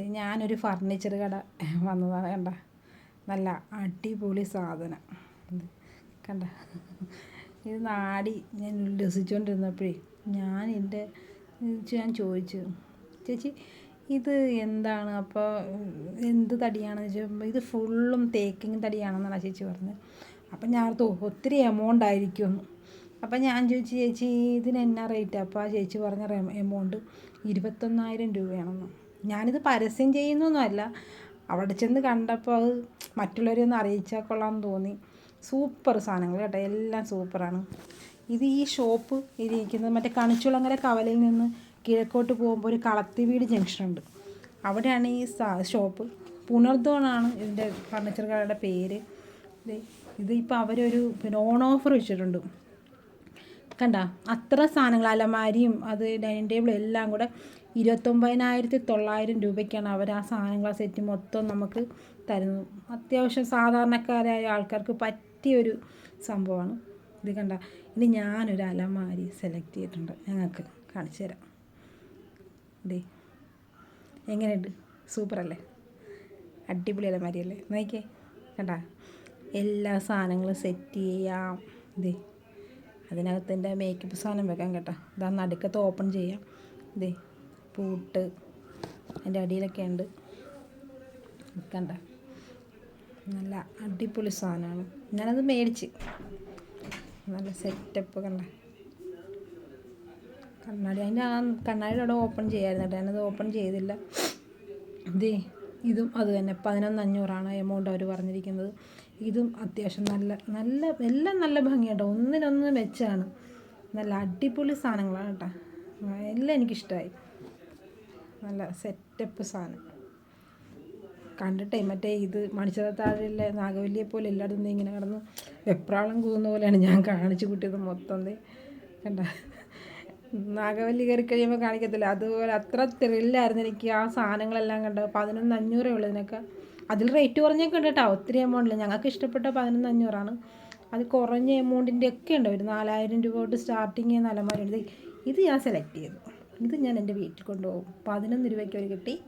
ഞാനൊരു ഫർണിച്ചർ കട വന്നതാണ് കണ്ട. നല്ല അടിപൊളി സാധനം. കണ്ട. ഇത് നാടി ഞാൻ രസിച്ചുകൊണ്ടിരുന്നപ്പോഴേ ഞാൻ എന്റെ ഞാൻ ചോദിച്ചു ചേച്ചി ഇത് എന്താണ്? അപ്പോൾ എന്ത് തടിയാണെന്ന് ചോദിച്ചപ്പോൾ ഇത് ഫുള്ളും തേക്കിങ് തടിയാണെന്നാണ് ചേച്ചി പറഞ്ഞത് അപ്പം ഞാൻ ഓർത്തു ഒത്തിരി എമൗണ്ട് ആയിരിക്കുമെന്ന്. അപ്പം ഞാൻ ചോദിച്ചു ചേച്ചി ഇതിന് എന്നാ റേറ്റ് അപ്പോൾ ആ ചേച്ചി പറഞ്ഞ എമൗണ്ട് ഇരുപത്തൊന്നായിരം രൂപയാണെന്ന്. ഞാനിത് പരസ്യം ചെയ്യുന്നൊന്നുമല്ല. അവിടെ ചെന്ന് കണ്ടപ്പോൾ അത് മറ്റുള്ളവരെ ഒന്ന് അറിയിച്ചാൽ കൊള്ളാമെന്ന് തോന്നി. സൂപ്പർ സാധനങ്ങൾ കേട്ടോ എല്ലാം സൂപ്പറാണ്. ഇത് ഈ ഷോപ്പ് ഇരിക്കുന്നത് മറ്റേ കണിച്ചുളങ്ങര കവലയിൽ നിന്ന് കിഴക്കോട്ട് പോകുമ്പോൾ ഒരു കളത്തിവീട് ജംഗ്ഷനുണ്ട്. അവിടെയാണ് ഈ ഷോപ്പ്. പുനർദോണാണ് ഇതിന്റെ ഫർണിച്ചർ കടയുടെ പേര്. ദേ ഇത് ഇപ്പോൾ അവരൊരു പിന്നെ ഓൺ ഓഫർ വെച്ചിട്ടുണ്ട്. കണ്ട? അത്ര സാധനങ്ങൾ അലമാരിയും അത് ഡൈനിങ് ടേബിളും എല്ലാം കൂടെ ഇരുപത്തൊമ്പതിനായിരത്തി തൊള്ളായിരം രൂപയ്ക്കാണ് അവർ ആ സാധനങ്ങൾ ആ സെറ്റ് മൊത്തം നമുക്ക് തരുന്നത്. അത്യാവശ്യം സാധാരണക്കാരായ ആൾക്കാർക്ക് പറ്റിയൊരു സംഭവമാണ്. ഇത് കണ്ട? ഇനി ഞാനൊരു അലമാരി സെലക്ട് ചെയ്തിട്ടുണ്ട്. ഞങ്ങൾക്ക് കാണിച്ചു തരാം. ദേ എങ്ങനെയുണ്ട്? സൂപ്പറല്ലേ? അടിപൊളി അലമാരിയല്ലേ? നോക്കിയേ. കണ്ട? എല്ലാ സാധനങ്ങളും സെറ്റ് ചെയ്യാം. ദേ അതിനകത്ത് എന്റെ മേക്കപ്പ് സാധനം വെക്കാം കേട്ടോ. ഇതാ നടുക്കത്ത് ഓപ്പൺ ചെയ്യാം. ദേ പൂട്ട് അതിന്റെ അടിയിലൊക്കെ ഉണ്ട്. നിൽക്കണ്ട നല്ല അടിപൊളി സാധനമാണ്. ഞാനത് മേടിച്ച്. നല്ല സെറ്റപ്പ് കണ്ട. കണ്ണാടി. അതിന്റെ ആ കണ്ണാടിയുടെ അവിടെ ഓപ്പൺ ചെയ്യായിരുന്നു കേട്ടോ. ഞാനത് ഓപ്പൺ ചെയ്തില്ല. ഇതേ ഇതും അത് തന്നെ. പതിനൊന്ന് അഞ്ഞൂറാണ് എമൗണ്ട് അവർ പറഞ്ഞിരിക്കുന്നത്. ഇതും അത്യാവശ്യം നല്ല നല്ല എല്ലാം നല്ല ഭംഗിയാട്ടോ ഒന്നിനൊന്ന് മെച്ചാണ്. നല്ല അടിപൊളി സാധനങ്ങളാണ് കേട്ടോ. എല്ലാം എനിക്കിഷ്ടമായി. നല്ല സെറ്റപ്പ് സാധനം. കണ്ടിട്ടേ മറ്റേ ഇത് മണിച്ചതാഴിലെ നാഗവല്ലിയെ പോലെ എല്ലായിടത്തും ഇങ്ങനെ കിടന്ന് വെപ്രാളം കൂന്ന പോലെയാണ് ഞാൻ കാണിച്ചു കൂട്ടിയത് മൊത്തം കണ്ട? നാഗവല്ലി കയറി കഴിയുമ്പോൾ കാണിക്കത്തില്ല. അതുപോലെ അത്ര ത്രില്ലായിരുന്നു എനിക്ക് ആ സാധനങ്ങളെല്ലാം കണ്ട് പതിനൊന്ന് അഞ്ഞൂറേ ഉള്ളൂ ഇതിനൊക്കെ. അതിൽ റേറ്റ് കുറഞ്ഞൊക്കെ ഉണ്ട് കേട്ടോ. ഒത്തിരി എമൗണ്ടില്ല ഞങ്ങൾക്ക് ഇഷ്ടപ്പെട്ട പതിനൊന്ന് അഞ്ഞൂറാണ്. അത് കുറഞ്ഞ എമൗണ്ടിന്റെ ഒക്കെ ഉണ്ട്. ഒരു നാലായിരം രൂപ തൊട്ട് സ്റ്റാർട്ടിങ് ചെയ്യുന്ന ഇത് ഞാൻ സെലക്ട് ചെയ്തു. ഇത് ഞാൻ എന്റെ വീട്ടിൽ കൊണ്ടുപോകും. പതിനൊന്ന് രൂപയ്ക്ക് ഒരു കിട്ടി.